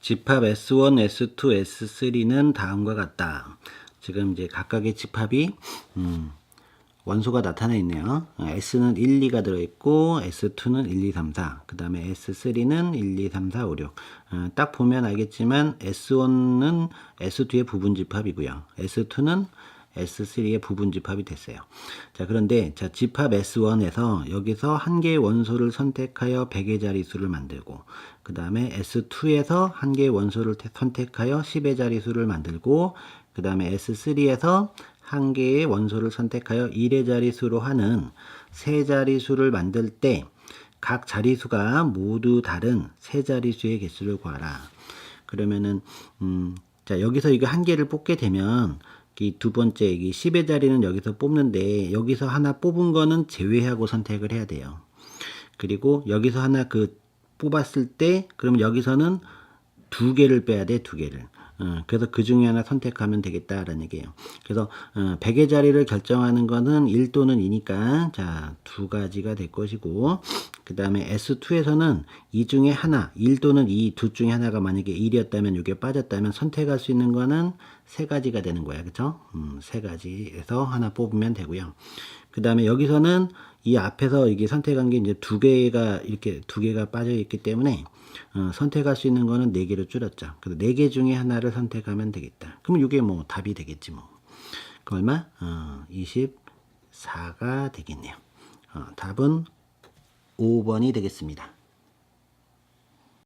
집합 S1, S2, S3는 다음과 같다. 지금 이제 각각의 집합이 음, 원소가 나타나 있네요. 어, S는 1, 2가 들어있고 S2는 1, 2, 3, 4. 그 다음에 S3는 1, 2, 3, 4, 5, 6. 어, 딱 보면 알겠지만 S1은 S2의 부분 집합이고요. S2는 S3의 부분 집합이 됐어요. 자, 그런데 자, 집합 S1에서 여기서 한 개의 원소를 선택하여 100의 자리수를 만들고 그 다음에 S2에서 한 개의 원소를 태- 선택하여 10의 자리수를 만들고 그 다음에 S3에서 한 개의 원소를 선택하여 1의 자리수로 하는 세 자리수를 만들 때 각 자리수가 모두 다른 세 자리수의 개수를 구하라. 그러면은 음, 자 여기서 이거 한 개를 뽑게 되면 이 두 번째 이 10의 자리는 여기서 뽑는데 여기서 하나 뽑은 거는 제외하고 선택을 해야 돼요. 그리고 여기서 하나 그 뽑았을 때 그러면 여기서는 두 개를 빼야 돼 두 개를. 어, 그래서 그 중에 하나 선택하면 되겠다라는 얘기예요. 그래서 어, 100의 자리를 결정하는 거는 1 또는 2니까 자, 두 가지가 될 것이고 그 다음에 S2에서는 이 중에 하나 1 또는 2 둘 중에 하나가 만약에 1이었다면 이게 빠졌다면 선택할 수 있는 거는 세 가지가 되는 거야. 그쵸? 음, 세 가지에서 하나 뽑으면 되고요. 그 다음에 여기서는 이 앞에서 이게 선택한 게 이제 두 개가 이렇게 두 개가 빠져 있기 때문에 어, 선택할 수 있는 거는 네 개로 줄였죠. 그래서 네 개 중에 하나를 선택하면 되겠다. 그럼 이게 뭐 답이 되겠지 뭐. 그 얼마? 어, 24가 되겠네요. 어, 답은 5번이 되겠습니다.